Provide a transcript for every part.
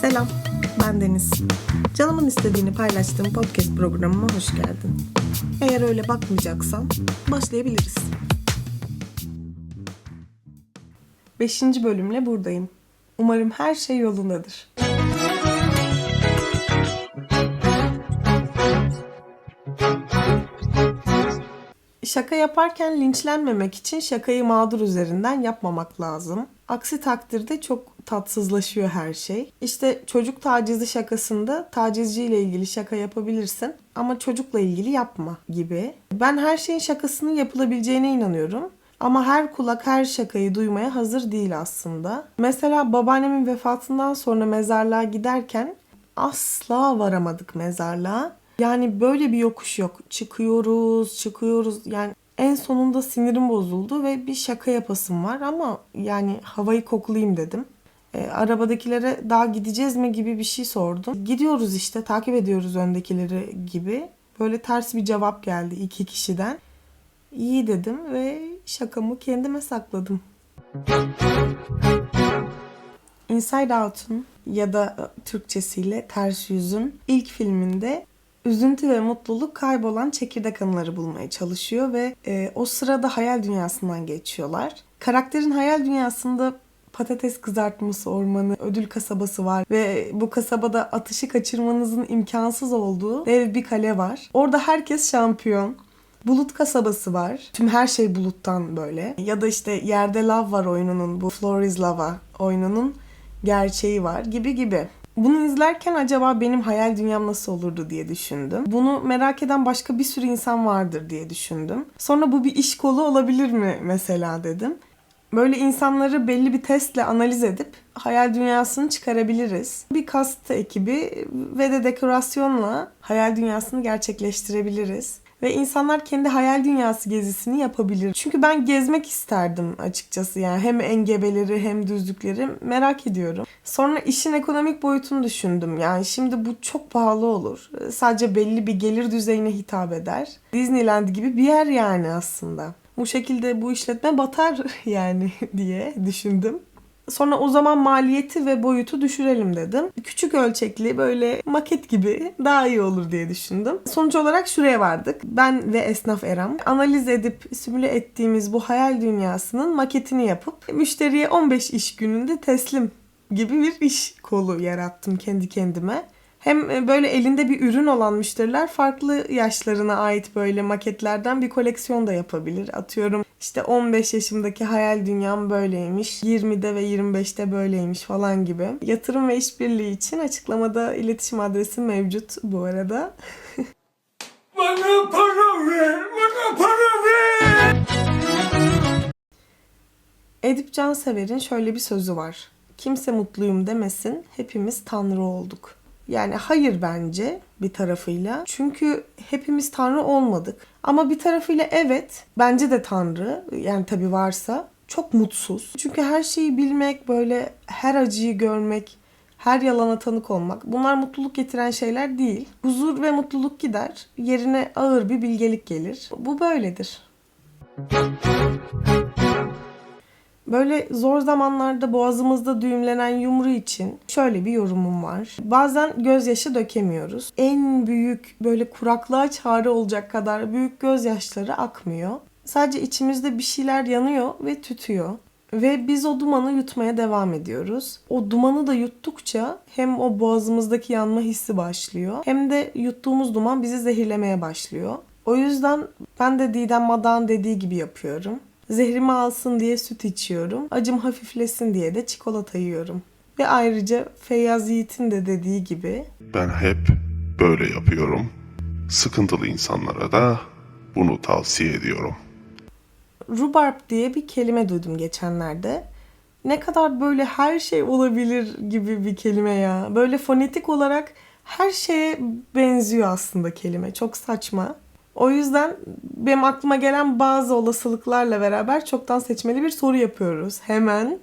Selam, ben Deniz. Canımın istediğini paylaştığım podcast programıma hoş geldin. Eğer öyle bakmayacaksan başlayabiliriz. Beşinci bölümle buradayım. Umarım her şey yolundadır. Şaka yaparken linçlenmemek için şakayı mağdur üzerinden yapmamak lazım. Aksi takdirde çok tatsızlaşıyor her şey. İşte çocuk tacizi şakasında tacizciyle ilgili şaka yapabilirsin ama çocukla ilgili yapma gibi. Ben her şeyin şakasının yapılabileceğine inanıyorum. Ama her kulak her şakayı duymaya hazır değil aslında. Mesela babaannemin vefatından sonra mezarlığa giderken asla varamadık mezarlığa. Yani böyle bir yokuş yok. Çıkıyoruz, çıkıyoruz. Yani en sonunda sinirim bozuldu ve bir şaka yapasım var ama yani havayı koklayayım dedim. E, arabadakilere daha gideceğiz mi gibi bir şey sordum. Gidiyoruz işte takip ediyoruz öndekileri gibi. Böyle ters bir cevap geldi iki kişiden. İyi dedim ve şakamı kendime sakladım. Inside Out'un ya da Türkçesiyle Ters Yüz'ün ilk filminde üzüntü ve mutluluk kaybolan çekirdek anıları bulmaya çalışıyor ve e, o sırada hayal dünyasından geçiyorlar. Karakterin hayal dünyasında patates kızartması ormanı, ödül kasabası var ve bu kasabada atışı kaçırmanızın imkansız olduğu dev bir kale var. Orada herkes şampiyon. Bulut kasabası var. Tüm her şey buluttan böyle. Ya da işte Yerde Lav var oyununun, bu Floor is Lava oyununun gerçeği var gibi gibi. Bunu izlerken acaba benim hayal dünyam nasıl olurdu diye düşündüm. Bunu merak eden başka bir sürü insan vardır diye düşündüm. Sonra bu bir iş kolu olabilir mi mesela dedim. Böyle insanları belli bir testle analiz edip hayal dünyasını çıkarabiliriz. Bir kast ekibi ve de dekorasyonla hayal dünyasını gerçekleştirebiliriz. Ve insanlar kendi hayal dünyası gezisini yapabilir. Çünkü ben gezmek isterdim açıkçası yani hem engebeleri hem düzlükleri merak ediyorum. Sonra işin ekonomik boyutunu düşündüm. Yani şimdi bu çok pahalı olur. Sadece belli bir gelir düzeyine hitap eder. Disneyland gibi bir yer yani aslında. Bu şekilde bu işletme batar yani diye düşündüm. Sonra o zaman maliyeti ve boyutu düşürelim dedim. Küçük ölçekli böyle maket gibi daha iyi olur diye düşündüm. Sonuç olarak şuraya vardık. Ben ve esnaf Eram analiz edip simüle ettiğimiz bu hayal dünyasının maketini yapıp müşteriye 15 iş gününde teslim gibi bir iş kolu yarattım kendi kendime. Hem böyle elinde bir ürün olan müşteriler farklı yaşlarına ait böyle maketlerden bir koleksiyon da yapabilir. Atıyorum işte 15 yaşımdaki hayal dünyam böyleymiş, 20'de ve 25'te böyleymiş falan gibi. Yatırım ve işbirliği için açıklamada iletişim adresi mevcut bu arada. Bana para ver, bana para ver. Edip Cansever'in şöyle bir sözü var. Kimse mutluyum demesin, hepimiz tanrı olduk. Yani hayır bence bir tarafıyla. Çünkü hepimiz tanrı olmadık. Ama bir tarafıyla evet bence de tanrı yani tabii varsa çok mutsuz. Çünkü her şeyi bilmek, böyle her acıyı görmek, her yalana tanık olmak bunlar mutluluk getiren şeyler değil. Huzur ve mutluluk gider. Yerine ağır bir bilgelik gelir. Bu böyledir. Böyle zor zamanlarda boğazımızda düğümlenen yumru için şöyle bir yorumum var. Bazen gözyaşı dökemiyoruz. En büyük böyle kuraklığa çare olacak kadar büyük gözyaşları akmıyor. Sadece içimizde bir şeyler yanıyor ve tütüyor. Ve biz o dumanı yutmaya devam ediyoruz. O dumanı da yuttukça hem o boğazımızdaki yanma hissi başlıyor hem de yuttuğumuz duman bizi zehirlemeye başlıyor. O yüzden ben de Didem Madan dediği gibi yapıyorum. Zehrimi alsın diye süt içiyorum. Acım hafiflesin diye de çikolata yiyorum. Ve ayrıca Feyyaz Yiğit'in de dediği gibi Ben hep böyle yapıyorum. Sıkıntılı insanlara da bunu tavsiye ediyorum. Rhubarb diye bir kelime duydum geçenlerde. Ne kadar böyle her şey olabilir gibi bir kelime ya. Böyle fonetik olarak her şeye benziyor aslında kelime. Çok saçma. O yüzden benim aklıma gelen bazı olasılıklarla beraber çoktan seçmeli bir soru yapıyoruz. Hemen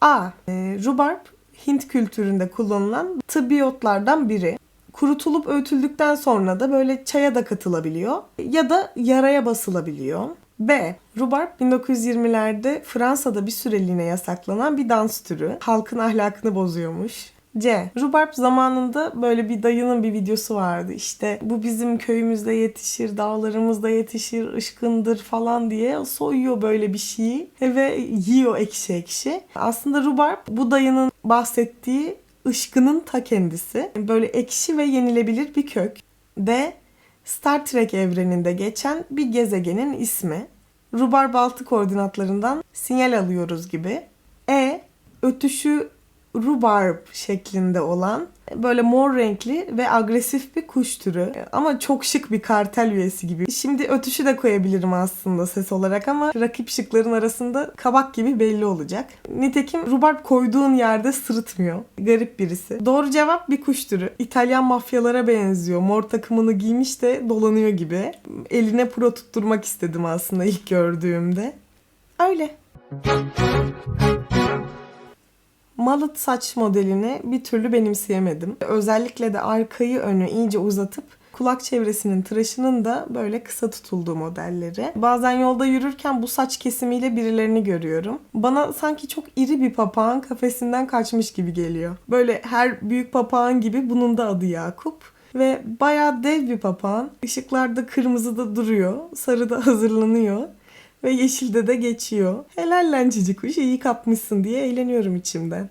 A. E, rhubarb Hint kültüründe kullanılan tıbbi otlardan biri. Kurutulup öğütüldükten sonra da böyle çaya da katılabiliyor ya da yaraya basılabiliyor. B. Rhubarb 1920'lerde Fransa'da bir süreliğine yasaklanan bir dans türü. Halkın ahlakını bozuyormuş. C. Rhubarb zamanında böyle bir dayının bir videosu vardı. İşte bu bizim köyümüzde yetişir, dağlarımızda yetişir, ışkındır falan diye soyuyor böyle bir şeyi ve yiyor ekşi ekşi. Aslında rhubarb bu dayının bahsettiği ışkının ta kendisi. Böyle ekşi ve yenilebilir bir kök. D. Star Trek evreninde geçen bir gezegenin ismi. Rhubarb altı koordinatlarından sinyal alıyoruz gibi. E. Ötüşü rhubarb şeklinde olan böyle mor renkli ve agresif bir kuş türü. Ama çok şık bir kartel üyesi gibi. Şimdi ötüşü de koyabilirim aslında ses olarak ama rakip şıkların arasında kabak gibi belli olacak. Nitekim rhubarb koyduğun yerde sırıtmıyor. Garip birisi. Doğru cevap bir kuş türü. İtalyan mafyalara benziyor. Mor takımını giymiş de dolanıyor gibi. Eline pro tutturmak istedim aslında ilk gördüğümde. Öyle. Mallet saç modelini bir türlü benimseyemedim. Özellikle de arkayı önü iyice uzatıp kulak çevresinin tıraşının da böyle kısa tutulduğu modelleri. Bazen yolda yürürken bu saç kesimiyle birilerini görüyorum. Bana sanki çok iri bir papağan kafesinden kaçmış gibi geliyor. Böyle her büyük papağan gibi bunun da adı Yakup. Ve bayağı dev bir papağan. Işıklarda kırmızıda duruyor. Sarıda hazırlanıyor. Ve yeşilde de geçiyor. Helal lan cici kuş iyi kapmışsın diye eğleniyorum içimden.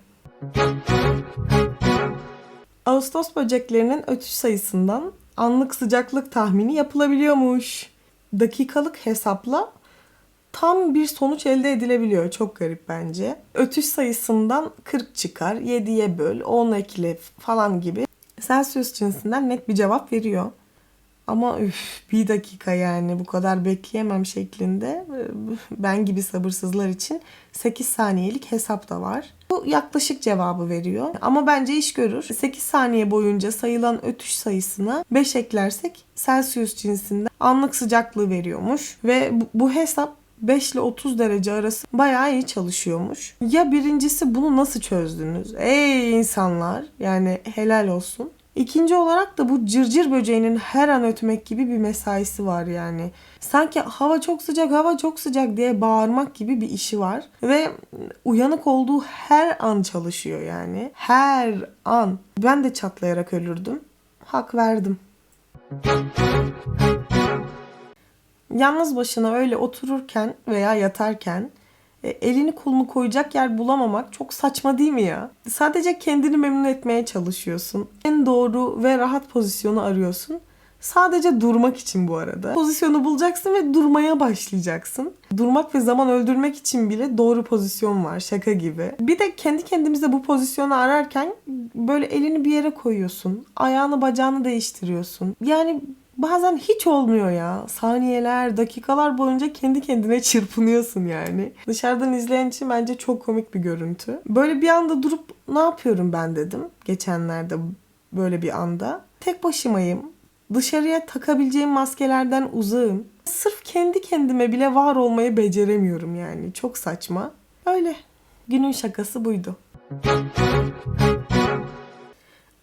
Ağustos böceklerinin ötüş sayısından anlık sıcaklık tahmini yapılabiliyormuş. Dakikalık hesapla tam bir sonuç elde edilebiliyor. Çok garip bence. Ötüş sayısından 40 çıkar, 7'ye böl, 10 ekle falan gibi. Celsius cinsinden net bir cevap veriyor. Ama üf bir dakika yani bu kadar bekleyemem şeklinde ben gibi sabırsızlar için 8 saniyelik hesap da var. Bu yaklaşık cevabı veriyor. Ama bence iş görür. 8 saniye boyunca sayılan ötüş sayısına 5 eklersek Celsius cinsinden anlık sıcaklığı veriyormuş. Ve bu hesap 5 ile 30 derece arası bayağı iyi çalışıyormuş. Ya birincisi bunu nasıl çözdünüz? Ey insanlar yani helal olsun. İkinci olarak da bu cırcır böceğinin her an ötmek gibi bir mesaisi var yani. Sanki hava çok sıcak, hava çok sıcak diye bağırmak gibi bir işi var. Ve uyanık olduğu her an çalışıyor yani. Her an. Ben de çatlayarak ölürdüm. Hak verdim. Yalnız başına öyle otururken veya yatarken e, elini kolunu koyacak yer bulamamak çok saçma değil mi ya? Sadece kendini memnun etmeye çalışıyorsun. En doğru ve rahat pozisyonu arıyorsun. Sadece durmak için bu arada. Pozisyonu bulacaksın ve durmaya başlayacaksın. Durmak ve zaman öldürmek için bile doğru pozisyon var şaka gibi. Bir de kendi kendimize bu pozisyonu ararken böyle elini bir yere koyuyorsun. Ayağını bacağını değiştiriyorsun. Yani bazen hiç olmuyor ya. Saniyeler, dakikalar boyunca kendi kendine çırpınıyorsun yani. Dışarıdan izleyen için bence çok komik bir görüntü. Böyle bir anda durup ne yapıyorum ben dedim. Geçenlerde böyle bir anda. Tek başımayım. Dışarıya takabileceğim maskelerden uzağım. Sırf kendi kendime bile var olmayı beceremiyorum yani. Çok saçma. Öyle. Günün şakası buydu.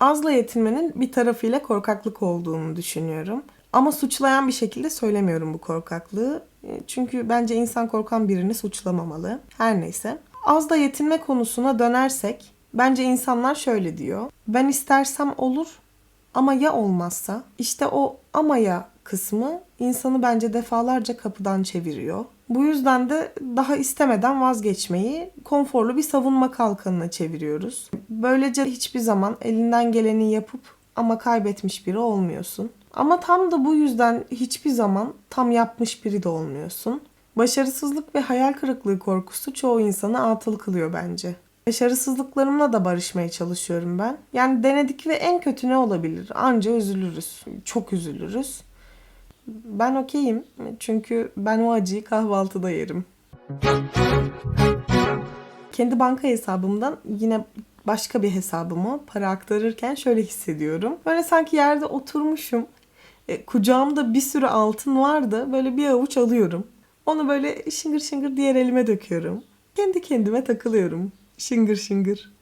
Azla yetinmenin bir tarafıyla korkaklık olduğunu düşünüyorum. Ama suçlayan bir şekilde söylemiyorum bu korkaklığı. E, Çünkü bence insan korkan birini suçlamamalı. Her neyse. Azla yetinme konusuna dönersek bence insanlar şöyle diyor. Ben istersem olur ama ya olmazsa? İşte o ama ya kısmı insanı bence defalarca kapıdan çeviriyor. Bu yüzden de daha istemeden vazgeçmeyi konforlu bir savunma kalkanına çeviriyoruz. Böylece hiçbir zaman elinden geleni yapıp ama kaybetmiş biri olmuyorsun. Ama tam da bu yüzden hiçbir zaman tam yapmış biri de olmuyorsun. Başarısızlık ve hayal kırıklığı korkusu çoğu insanı atıl kılıyor bence. Başarısızlıklarımla da barışmaya çalışıyorum ben. Yani denedik ve en kötü ne olabilir? Anca üzülürüz. Çok üzülürüz. Ben okeyim. Çünkü ben o acıyı kahvaltıda yerim. Kendi banka hesabımdan yine başka bir hesabıma para aktarırken şöyle hissediyorum. Böyle sanki yerde oturmuşum. E, kucağımda bir sürü altın vardı. Böyle bir avuç alıyorum. Onu böyle şıngır şıngır diğer elime döküyorum. Kendi kendime takılıyorum. Şıngır şıngır.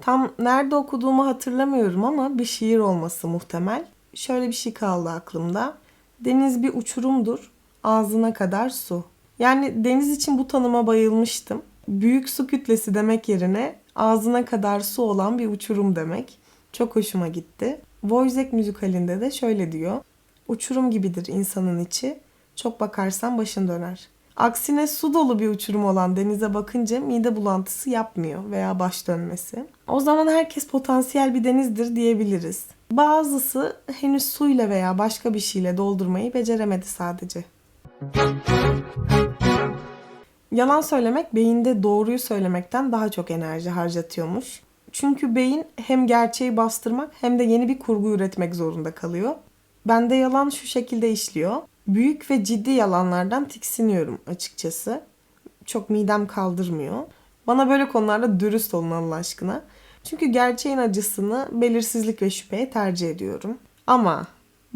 Tam nerede okuduğumu hatırlamıyorum ama bir şiir olması muhtemel. Şöyle bir şey kaldı aklımda. Deniz bir uçurumdur, ağzına kadar su. Yani deniz için bu tanıma bayılmıştım. Büyük su kütlesi demek yerine ağzına kadar su olan bir uçurum demek. Çok hoşuma gitti. Wojciech müzikalinde de şöyle diyor. Uçurum gibidir insanın içi. Çok bakarsan başın döner. Aksine su dolu bir uçurum olan denize bakınca mide bulantısı yapmıyor veya baş dönmesi. O zaman herkes potansiyel bir denizdir diyebiliriz. Bazısı henüz suyla veya başka bir şeyle doldurmayı beceremedi sadece. Yalan söylemek beyinde doğruyu söylemekten daha çok enerji harcatıyormuş. Çünkü beyin hem gerçeği bastırmak hem de yeni bir kurgu üretmek zorunda kalıyor. Bende yalan şu şekilde işliyor. Büyük ve ciddi yalanlardan tiksiniyorum açıkçası. Çok midem kaldırmıyor. Bana böyle konularda dürüst olun Allah aşkına. Çünkü gerçeğin acısını belirsizlik ve şüpheye tercih ediyorum. Ama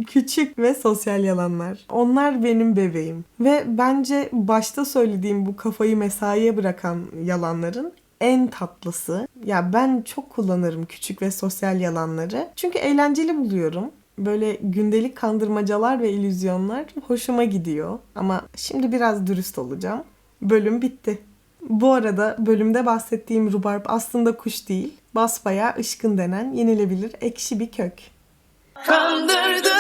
küçük ve sosyal yalanlar. Onlar benim bebeğim. Ve bence başta söylediğim bu kafayı mesaiye bırakan yalanların en tatlısı. Ya ben çok kullanırım küçük ve sosyal yalanları. Çünkü eğlenceli buluyorum. Böyle gündelik kandırmacalar ve illüzyonlar hoşuma gidiyor. Ama şimdi biraz dürüst olacağım. Bölüm bitti. Bu arada bölümde bahsettiğim rubarb aslında kuş değil. Basbayağı ışkın denen yenilebilir ekşi bir kök. Kandırdı